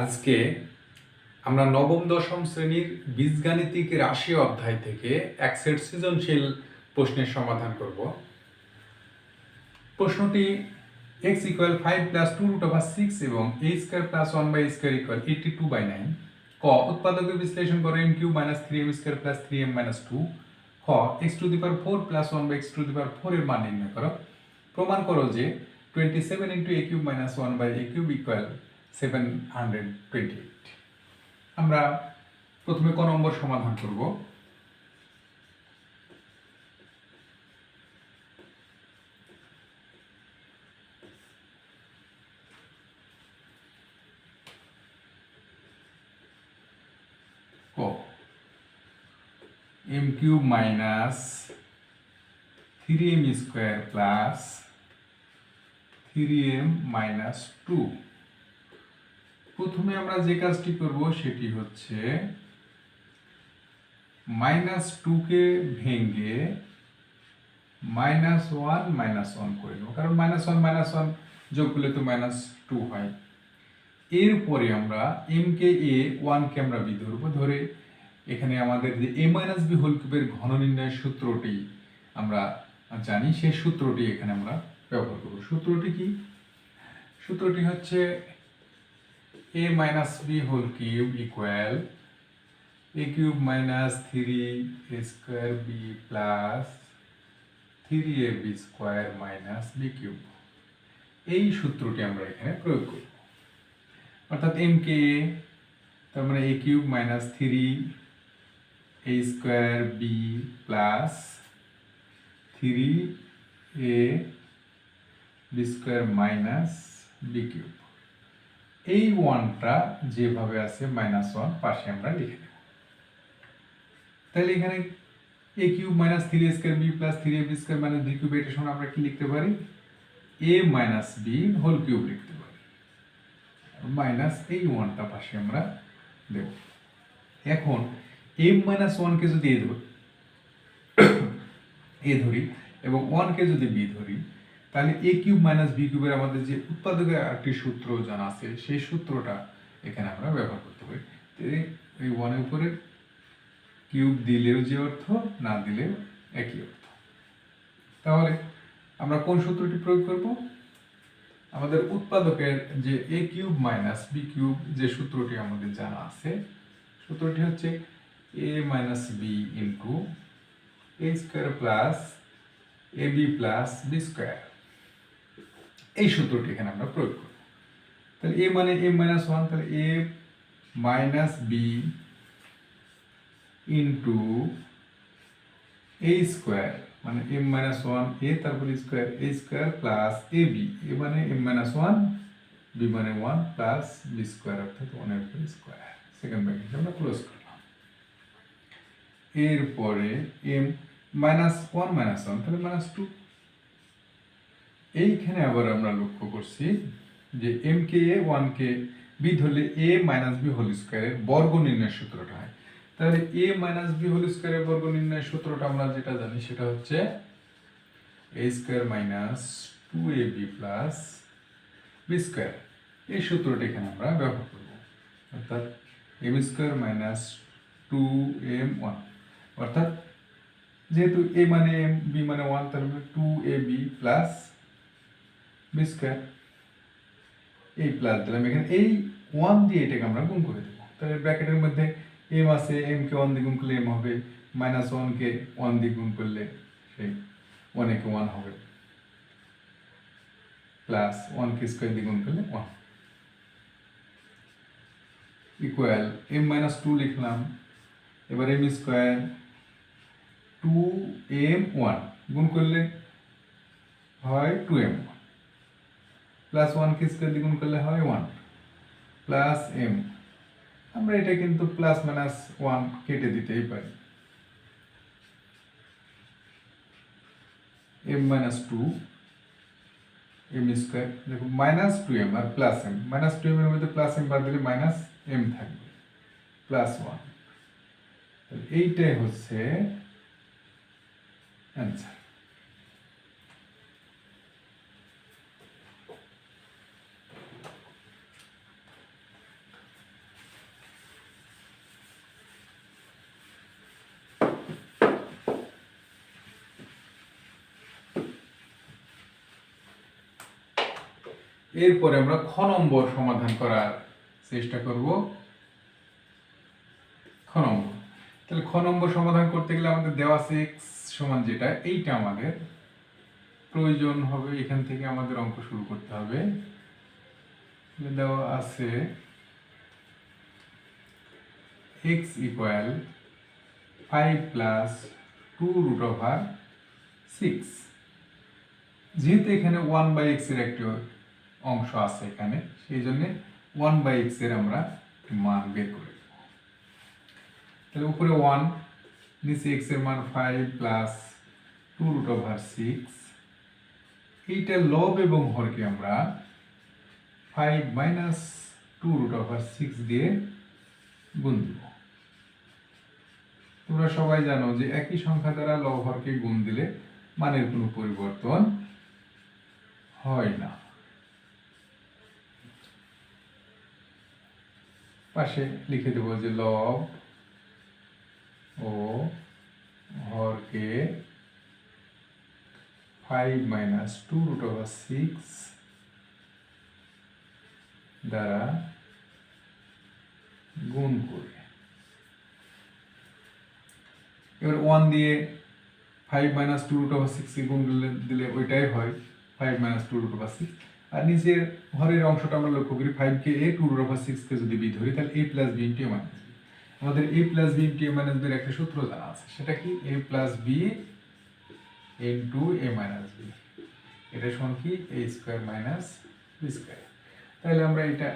আজকে আমরা নবম, দশম শ্রেণির বীজগাণিতিক রাশি অধ্যায় থেকে এক সেট সৃজনশীল প্রশ্নের সমাধান করব। প্রশ্নটি x equal five plus two root over six এবং a square plus one by square equal eighty two by nine ক, উৎপাদকের বিশ্লেষণ করো m cube minus three m square plus three m minus two খ x to the power four plus one by x to the power four এর মান নির্ণয় করো। প্রমাণ করো যে twenty seven into a cube minus one by a cube equal seven hundred twenty eight আমরা প্রথমে ক নম্বর সমাধান করব। ক। M cube minus three m square plus three m minus two প্রথমে আমরা যে কাজটি করব সেটি হচ্ছে মাইনাস টুকে ভেঙে মাইনাস ওয়ান মাইনাস ওয়ান করে নেব। কারণ মাইনাস ওয়ান মাইনাস ওয়ান যোগ করলে তো মাইনাস টু হয়। এরপরে আমরা এম কে এ ওয়ানকে আমরা বি ধরবো। ধরে এখানে আমাদের যে এ মাইনাস বি হোল কিউবের ঘন নির্ণয়ের সূত্রটি আমরা জানি, সেই সূত্রটি এখানে আমরা ব্যবহার করব। সূত্রটি কি? সূত্রটি হচ্ছে a minus b whole cube equal a cube minus 3 a square b plus 3ab square minus b cube. এই সূত্রটি আমরা এখানে প্রয়োগ করব। অর্থাৎ এম কে তার মানে a cube minus three a square b plus three a b square minus b cube এই ওয়ানটা যেভাবে আছে মাইনাস ওয়ান পাশে আমরা লিখে দেব তাহলে এখানে a cube minus three square b plus three b square minus b cube এটার সঙ্গে আমরা কি লিখতে পারি? A minus b whole cube লিখতে পারি। মাইনাস এই ওয়ানটা পাশে আমরা দেব। এখন এম মাইনাস ওয়ানকে যদি এ ধরি এ ধরি এবং ওয়ানকে যদি বি ধরি তাহলে এ কিউব মাইনাস বি কিউবের আমাদের যে উৎপাদকের একটি সূত্র জানা আছে, সেই সূত্রটা এখানে আমরা ব্যবহার করতে পারি। এই ওয়ানের উপরে কিউব দিলেও যে অর্থ, না দিলেও একই অর্থ। তাহলে আমরা কোন সূত্রটি প্রয়োগ করব? আমাদের উৎপাদকের যে a cube minus b cube যে সূত্রটি আমাদের জানা আছে, সূত্রটি হচ্ছে a minus b into a square plus a b plus b square. এই সূত্রটি এখানে আমরা প্রয়োগ করব তাহলে এ মানে এ মাইনাস ওয়ান তাহলে a minus b into a square মানে এম মাইনাস ওয়ান এ তারপর square a square plus a b a মানে এম মাইনাস ওয়ান বি মানে ওয়ান প্লাস বি স্কোয়ার অর্থাৎ ওয়ানের উপর স্কোয়ার সেকেন্ড ব্র্যাকেট আমরা ক্লোজ করলাম। এরপরে m minus one minus one তাহলে মাইনাস টু এইখানে আবার আমরা লক্ষ্য করছি যে এম কে এ ওয়ান কে বি ধরলে এ মাইনাস বি হোল স্কোয়ারের বর্গ নির্ণয়ের সূত্রটা হয়। তাহলে এ মাইনাস বি হোল স্কোয়ারের বর্গ নির্ণয়ের সূত্রটা আমরা যেটা জানি সেটা হচ্ছে a square minus two a b plus b square এই সূত্রটা এখানে আমরা ব্যবহার করব। অর্থাৎ m square minus two m one অর্থাৎ যেহেতু এ মানে এম বি মানে ওয়ান তাহলে two a b plus b square এই প্লাস দিলাম এখানে। এই ওয়ান দিয়ে এটাকে আমরা গুণ করে দেবো। তাহলে ব্র্যাকেটের মধ্যে এম আছে এম কে ওয়ান দিয়ে গুণ করলে এম হবে মাইনাস ওয়ানকে ওয়ান দিয়ে গুণ করলে সেই ওয়ান কে ওয়ান হবে। প্লাস ওয়ান কে স্কোয়ার দিয়ে গুণ করলে one equal m minus two লিখলাম। এবার m square two m one গুণ করলে হয় টু এম প্লাস ওয়ান কে স্কোয়ার দিয়ে গুণ করলে হয় ওয়ান প্লাস এম আমরা এটা কিন্তু প্লাস মাইনাস ওয়ান কেটে দিতেই পারি। M minus two m square দেখুন minus two M R plus m minus two m এর মধ্যে প্লাস এম বাদ দিলে মাইনাস এম থাকবে প্লাস ওয়ান এইটাই হচ্ছে অ্যান্সার এরপরে আমরা খ নম্বর সমাধান করার চেষ্টা করব। খ নম্বর। তাহলে খ নম্বর সমাধান করতে গেলে আমাদের দেওয়া এক্স সমান যেটা, এইটা আমাদের প্রয়োজন হবে, এখান থেকে আমাদের অঙ্ক শুরু করতে হবে। দেওয়া আছে x equal five plus two root over six যেহেতু এখানে ওয়ান বাই এক্সের একটি অংশ আছে এখানে, সেই জন্য ওয়ান বাই এক্সের আমরা মান বের করে তাহলে উপরে ওয়ান নিচে এক্সের মান five plus two root over six এইটা লব এবং হরকে আমরা five minus two root over six দিয়ে গুণ দেব। তোমরা সবাই জানো যে একই সংখ্যা দ্বারা লব হরকে গুণ দিলে মানের কোনো পরিবর্তন হয় না। পাশে লিখে দেব যে লব ও হরকে five minus two root over six দ্বারা গুণ করে। এবার ওয়ান দিয়ে five minus two root over সিক্সকে গুণ দিলে ওইটাই হয়। Five minus two root over six নিচের ঘরের অংশটা আমরা লক্ষ্য করি ফাইভ কে এ টু রুট ওভার সিক্সকে যদি বি ধরি, তাহলে a plus b into a minus b আমাদের a plus b into a minus একটা সূত্র জানা আছে। সেটা কি? A plus b into a minus b এটা সমান কি? A square minus b square তাহলে আমরা এটা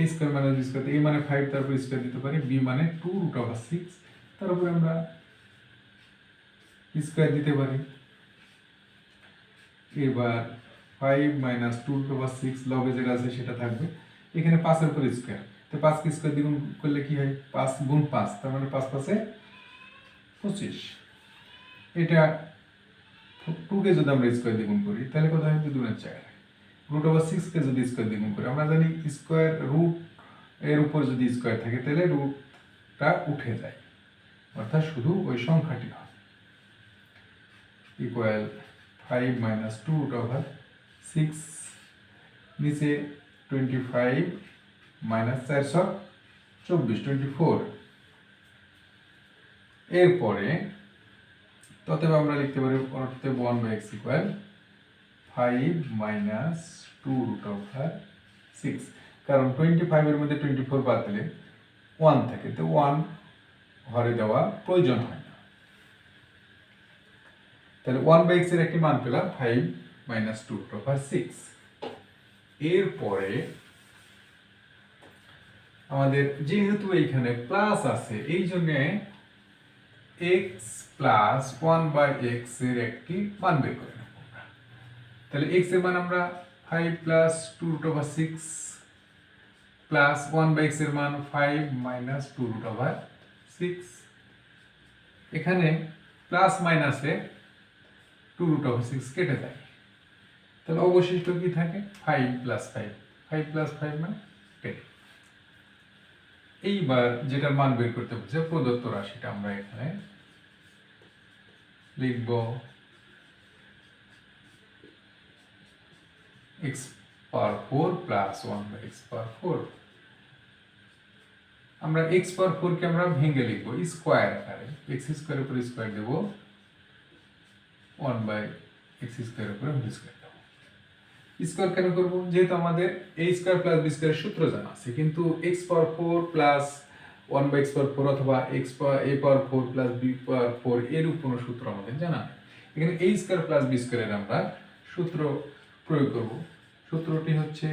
a square minus b square a মানে ফাইভ তারপর স্কোয়ার দিতে পারি। বি মানে টু রুট ওভার সিক্স তার উপরে আমরা স্কোয়ার দিতে পারি। এবার five minus two root over six লবে যেটা আছে, সেটা থাকবে। এখানে পাঁচের উপর স্কোয়ার তো পাঁচকে স্কোয়ার দ্বিগুণ করলে কি হয়? পাঁচ গুণ পাঁচ, তার মানে পাঁচ পাঁচে পঁচিশ। এটা টুকে যদি আমরা স্কোয়ার দ্বিগুণ করি, তাহলে কোথায় হবে দুগুণের চার। রুট ওভার সিক্সকে যদি স্কোয়ার দ্বিগুণ করি, আমরা জানি স্কোয়ার রুট এর উপর যদি স্কোয়ার থাকে, তাহলে রুটটা উঠে যায়। অর্থাৎ শুধু ওই সংখ্যাটি হয়। Equal five minus two root over six নিচে টোয়েন্টি ফাইভ, মাইনাস চারশো চব্বিশ, টোয়েন্টি ফোর। এরপরে ততএব আমরা লিখতে পারি অতএব one by x equal five minus two root over six কারণ টোয়েন্টি ফাইভের মধ্যে টোয়েন্টি ফোর বাদ দিলে ওয়ান থাকে, তো ওয়ান ঘরে দেওয়া প্রয়োজন হয় না। তাহলে ওয়ান বাই এক্সের একটি মান পেলাম five minus two root over six এরপরে আমাদের যেহেতু এইখানে প্লাস আছে, এই জন্য এক্স প্লাস ওয়ান বাই এক্সের একটি মান বের করে নেব। তাহলে এক্সের মান আমরা five plus two root over six plus one by এক্সের মান five minus two root over six এখানে প্লাস মাইনাসে টু রুট ওভার সিক্স কেটে যায়। তাহলে অবশিষ্ট কি থাকে? Five plus five five plus five মানে টেন এইবার যেটার মান বের করতে বলছে প্রদত্ত রাশিটা আমরা এখানে লিখব x power four plus one by x power four আমরা এক্স পাওয়ার ফোরকে আমরা ভেঙে লিখব স্কোয়ার আকারে। এক্স স্কোয়ার উপরে স্কোয়ার দেবো ওয়ান বাই এক্স স্কোয়ার উপরে হোল স্কোয়ার স্কোয়ার কেন করব? যেহেতু আমাদের a square plus b square সূত্র জানা আছে। কিন্তু x power four plus one by x power four অথবা x a power four plus b power four এরূপ কোনো সূত্র আমাদের জানা এখানে এ স্কোয়ার প্লাস বি স্কোয়ারের আমরা সূত্র প্রয়োগ করব। সূত্রটি হচ্ছে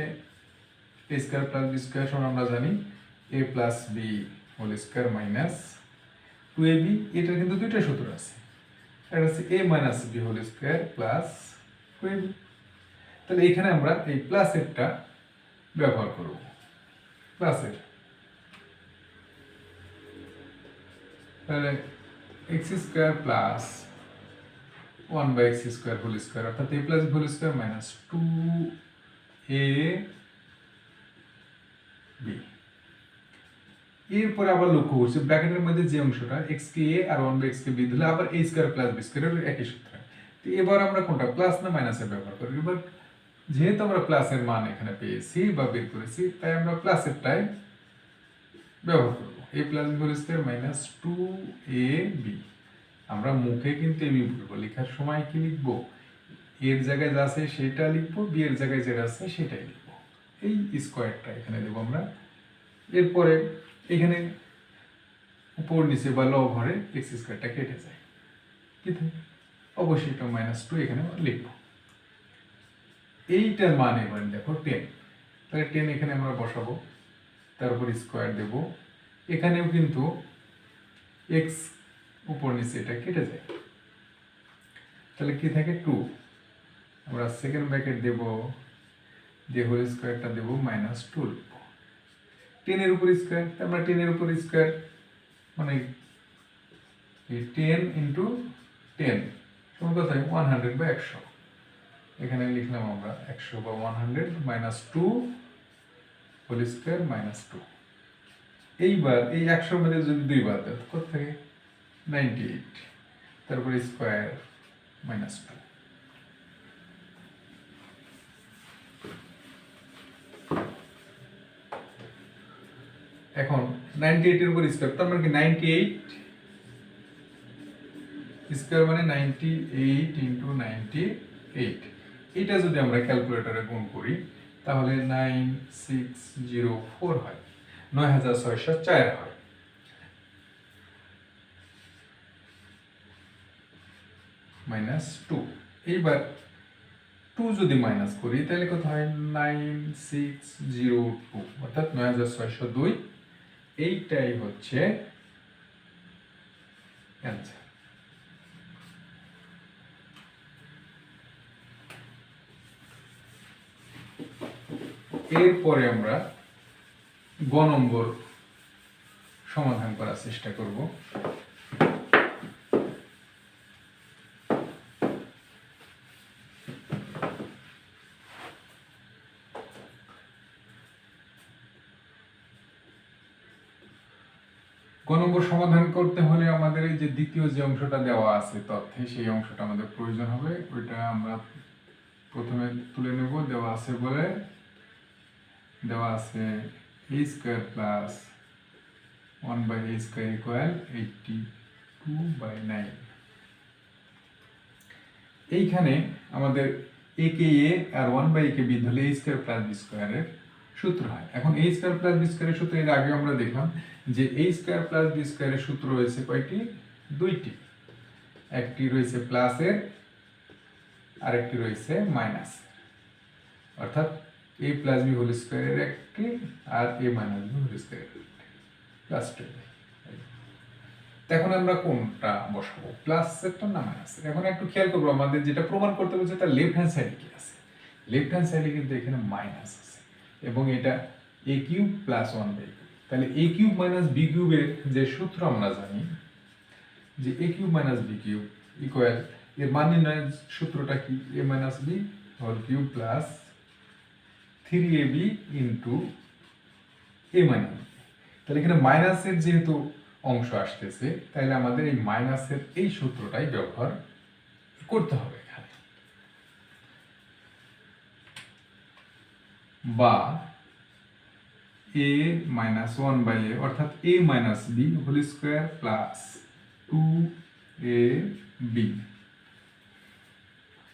a square plus b square সমান আমরা জানি a plus b whole square minus two a b এটার কিন্তু দুইটা সূত্র আছে। একটা হচ্ছে a minus b whole square plus two a b তাহলে এখানে আমরা এই প্লাসেরটা ব্যবহার করব। প্লাসের তাহলে x square plus one by x square whole square অর্থাৎ a plus whole square minus two a b এরপরে আবার লক্ষ্য করছি, ব্র্যাকেটের মধ্যে যে অংশটা এক্স কে এ আর ওয়ান বাই এক্স কে বি দিলে আবার a square plus b square একই সূত্র। এবার আমরা কোনটা প্লাস না মাইনাসের ব্যবহার করি এবার যেহেতু আমরা প্লাসের মান এখানে পেয়েছি বা বের করেছি, তাই আমরা প্লাসের প্লাসেরটাই ব্যবহার করব। A plus b square minus two a b আমরা মুখে কিন্তু এবি বলব লেখার সময় কি লিখব? এর জায়গায় যা আছে সেটা লিখব বি এর জায়গায় যেটা আছে সেটাই লিখব। এই স্কোয়ারটা এখানে দেবো আমরা। এরপরে এখানে উপর নিচে বা লব ঘরে এক্স স্কোয়ারটা কেটে যায়। কি থাকে? অবশ্যই এটা মাইনাস টু এখানে লিখব। এইটার মান এবার দেখো টেন তাহলে টেন এখানে আমরা বসাবো, তারপর স্কোয়ার দেব। এখানেও কিন্তু এক্স উপর নিচে এটা কেটে যায়। তাহলে কি থাকে টু আমরা সেকেন্ড ব্র্যাকেট দেব, দিয়ে হোল স্কোয়ারটা দেবো মাইনাস টু টেনের উপর স্কোয়ার আমরা টেনের উপর স্কোয়ার মানে টেন ইন্টু টেন সমান কথা ওয়ান হান্ড্রেড বা একশো। এখানে লিখলাম আমরা একশো বা one hundred minus two whole square minus two এইবার এই একশোর মধ্যে যদি দুইবার দেয় কত থাকে নাইনটি এইট তারপরে স্কোয়ার মাইনাস টু এখন নাইনটি এইটের উপর স্কোয়ার তার মানে কি নাইনটি এইট স্কোয়ার মানে ninety eight into ninety eight এটা যদি আমরা ক্যালকুলেটরে গুণ করি, তাহলে নাইন সিক্স জিরো ফোর হয়, নয় হাজার ছয়শো চার হয়। Minus two. এইবার টু যদি মাইনাস করি, তাহলে কত হয়? নাইন সিক্স জিরো টু, অর্থাৎ নয় হাজার ছয়শো দুই। এইটাই হচ্ছে অ্যান্সার। এরপরে আমরা গ নম্বর সমাধান করার চেষ্টা করব। সমাধান করতে হলে আমাদের এই যে দ্বিতীয় যে অংশটা দেওয়া আছে তথ্যে, সেই অংশটা আমাদের প্রয়োজন হবে। ওইটা আমরা প্রথমে তুলে নেব। দেওয়া আছে বলে দেওয়া আছে a square plus one by a square equal eighty two by nine এইখানে আমাদের এ কে এ আর ওয়ান বাই কে বি ধরলে এ স্কোয়ার প্লাস বি স্কোয়ারের সূত্র হয়। এখন এ স্কোয়ার প্লাস বি স্কোয়ারের সূত্র এর আগে আমরা দেখলাম যে এ স্কোয়ার প্লাস বি স্কোয়ারের সূত্র রয়েছে কয়টি? দুইটি। একটি রয়েছে প্লাসের আরেকটি রয়েছে মাইনাস অর্থাৎ এ প্লাস বি হোল স্কোয়ারের একটি আর এ মাইনাস বি হোল স্কোয়ারের প্লাস টু এখন আমরা কোনটা বসাবো? প্লাস সেটটা না মাইনাস এখন একটু খেয়াল করব, আমাদের যেটা প্রমাণ করতে বলছে তার লেফট হ্যান্ড সাইডে কি আছে? লেফট হ্যান্ড সাইডে কিন্তু এখানে মাইনাস আছে। এবং এটা a cube plus one by তাহলে এ কিউব মাইনাস বি কিউবের যে সূত্র আমরা জানি, যে a cube minus b cube equal এর মান নির্ণয়ের সূত্রটা কি? A minus b whole cube plus three a b into a minus তাহলে এখানে মাইনাসের যেহেতু অংশ আসতেছে, তাহলে আমাদের এই মাইনাসের এই সূত্রটাই ব্যবহার করতে হবে এখানে। বা a minus one by a অর্থাৎ a minus b whole square plus two a b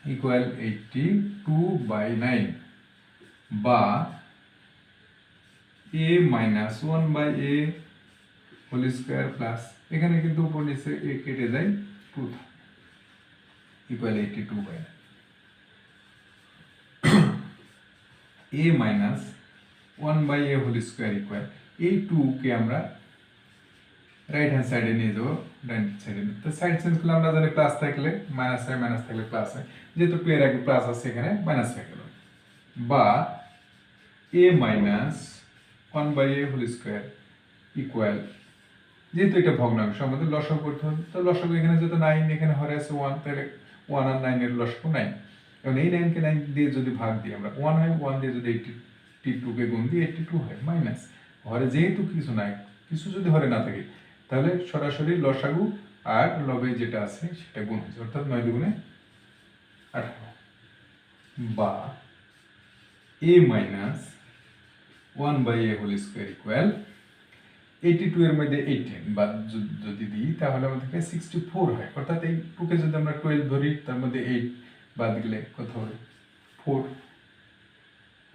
equal eighty two by nine বা a minus one by a whole square plus এখানে কিন্তু উপর নিচে এ কেটে যায় two equal eighty two by a minus one by a whole square equal এই টুকে আমরা রাইট হ্যান্ড সাইডে নিয়ে যাব ডাইন সাইডে তো সাইড চেঞ্জ করলে আমরা জানি প্লাস থাকলে মাইনাস হয় মাইনাস থাকলে প্লাস হয়। যেহেতু টু আগে প্লাস আছে এখানে মাইনাস হয়ে গেল। বা a minus one by a whole square equal যেহেতু এটা ভগ্নাংশ, আমাদের লসক করতে হবে। তো লসক এখানে যেহেতু নাইন এখানে হরে আছে ওয়ান তাহলে ওয়ান আর নাইনের লসক নাইন এবং এই নাইনকে নাইন দিয়ে যদি ভাগ দিই, আমরা ওয়ান হয় ওয়ান দিয়ে যদি এইটি টি টুকে গুণ দিই এইটটি টু হয় মাইনাস হরে যেহেতু কিছু নাই, কিছু যদি হরে না থাকে, তাহলে সরাসরি লসাগু আর লবে যেটা আছে, সেটা গুণ হয়েছে। অর্থাৎ নয় দুগুণে আঠারো। বা a minus one by a whole square equal eighty two এর মধ্যে এইটিন য- যদি দিই তাহলে আমাদেরকে সিক্সটি ফোর হয়। অর্থাৎ এই টুকে যদি আমরা টুয়েলভ ধরি, তার মধ্যে এইট বাদ গেলে কত হবে? ফোর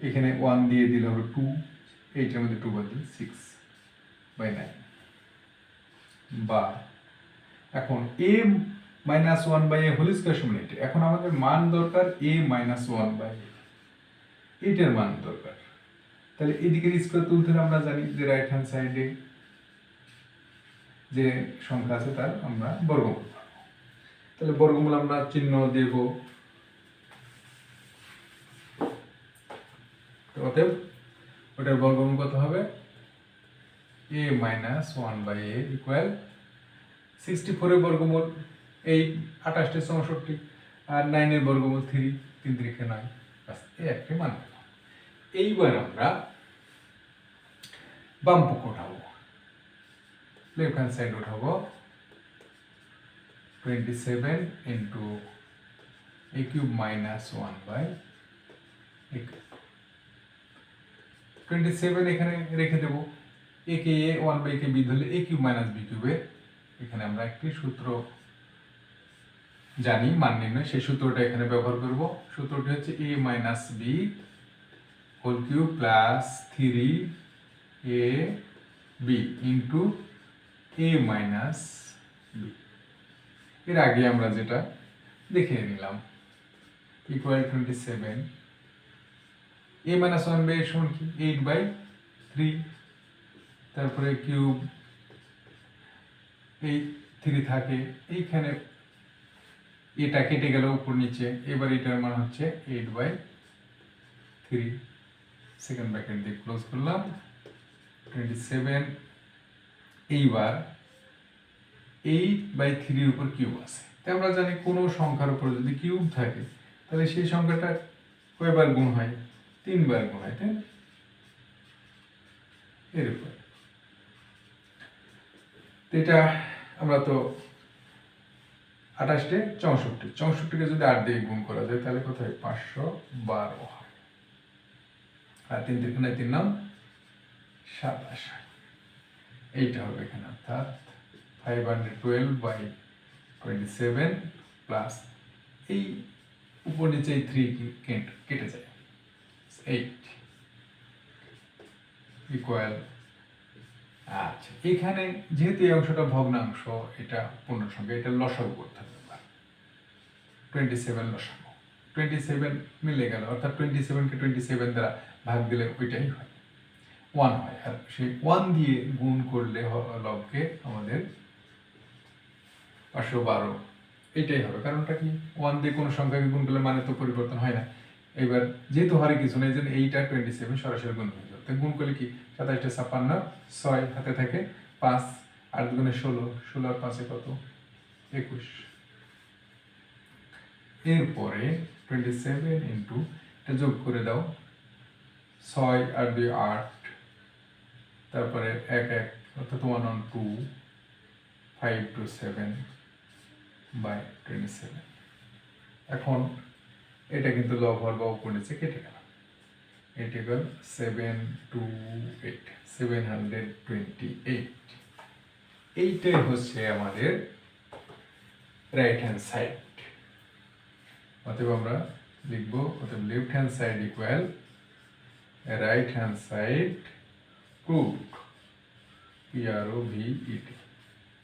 এখানে ওয়ান দিয়ে দিলে হবে টু এইটের মধ্যে টু বাদ দিলে সিক্স বাই নাইন বা এখন a minus one by a whole square সমান এখন আমাদের মান দরকার এ মাইনাস ওয়ান বাই এইটার মান দরকার। তাহলে এদিকের স্কোয়ার তুলতে হলে আমরা জানি যে রাইট হ্যান্ড সাইডে যে সংখ্যা আছে তার আমরা বর্গমূল তাহলে বর্গমূল আমরা চিহ্ন দেব। অতএব ওটার বর্গমূল কত হবে? A minus one by a equal sixty ফোরের বর্গমূল, এই আঠাশটি চৌষট্টি, আর নাইনের বর্গমূল থ্রি তিন তিরিখে নয়। বাস এই একটি মান। এইবার আমরা বাম পক্ষ উঠাবো। লেফট হ্যান্ড সাইড উঠাবো। Twenty seven into a cube minus one by twenty seven এখানে রেখে দেবো। এ কে এ ওয়ান বাই কে বি ধরলে এ কিউব মাইনাস বি কিউবের এখানে আমরা একটি সূত্র জানি, মান নির্ণয়। সেই সূত্রটা এখানে ব্যবহার করব। সূত্রটি হচ্ছে a minus b whole cube plus three a b into a minus b এর আগে আমরা যেটা দেখে নিলাম। Equal twenty seven a minus one by সমান কি? এইট বাই থ্রি তারপরে কিউব এই থ্রি থাকে। এইখানে এটা কেটে গেল উপর নিচে। এবার এটার মান হচ্ছে eight by three second bracket দিয়ে ক্লোজ করলাম। টোয়েন্টি সেভেন এইবার এইট বাই থ্রির উপর কিউব আছে। তাই আমরা জানি কোনো সংখ্যার উপর যদি কিউব থাকে, তাহলে সেই সংখ্যাটা কয়বার গুণ হয়? তিনবার গুণ হয়, তাই এর উপর। এটা আমরা তো আঠাশটে চৌষট্টি। চৌষট্টিকে যদি আট দিয়ে গুণ করা যায়, তাহলে কোথায় পাঁচশো বারো হয়। আর তিন তিরখানে তিন নাম সাতাশ এইটা হবে এখানে, অর্থাৎ five hundred twelve by twenty seven plus এই উপর নিচে এই থ্রি কেটে যায়। এইট ইকুয়াল আচ্ছা এখানে যেহেতু এই অংশটা ভগ্নাংশ, এটা পূর্ণ সংখ্যা এটা লসাগু করতে হবে টোয়েন্টি সেভেন লসাগু। টোয়েন্টি সেভেন মিলে গেল, অর্থাৎ টোয়েন্টি সেভেনকে টোয়েন্টি সেভেন দ্বারা ভাগ দিলে ওইটাই হয়। ওয়ান হয়, আর সেই ওয়ান দিয়ে গুণ করলে লবকে আমাদের পাঁচশো বারো। এইটাই হবে, কারণটা কি? ওয়ান দিয়ে কোনো সংখ্যাকে গুণ করলে মানে তো পরিবর্তন হয় না। এবার যেহেতু হারে কিছু নেই জন্য এইটা টোয়েন্টি সেভেন সরাসরি গুণ হয়ে যাবে। গুণ করলে কি? সাতাশটা ছাপ্পান্ন, ছয় হাতে থাকে পাঁচ, আট দুগুণে ষোলো ষোলো আর পাঁচে কত? একুশ। এরপরে টোয়েন্টি সেভেন ইন্টু এটা যোগ করে দাও। ছয় আর দুই আট। তারপরে এক এক, অর্থাৎ one on two five two seven by twenty seven এখন এটা কিন্তু হওয়ার বা উপর নিচে কেটে গেল। এটি গেল seven two eight seven hundred twenty eight এইটাই হচ্ছে আমাদের রাইট হ্যান্ড সাইড অতএব আমরা লিখব, অতএব left hand side equal right hand side cook P R O V it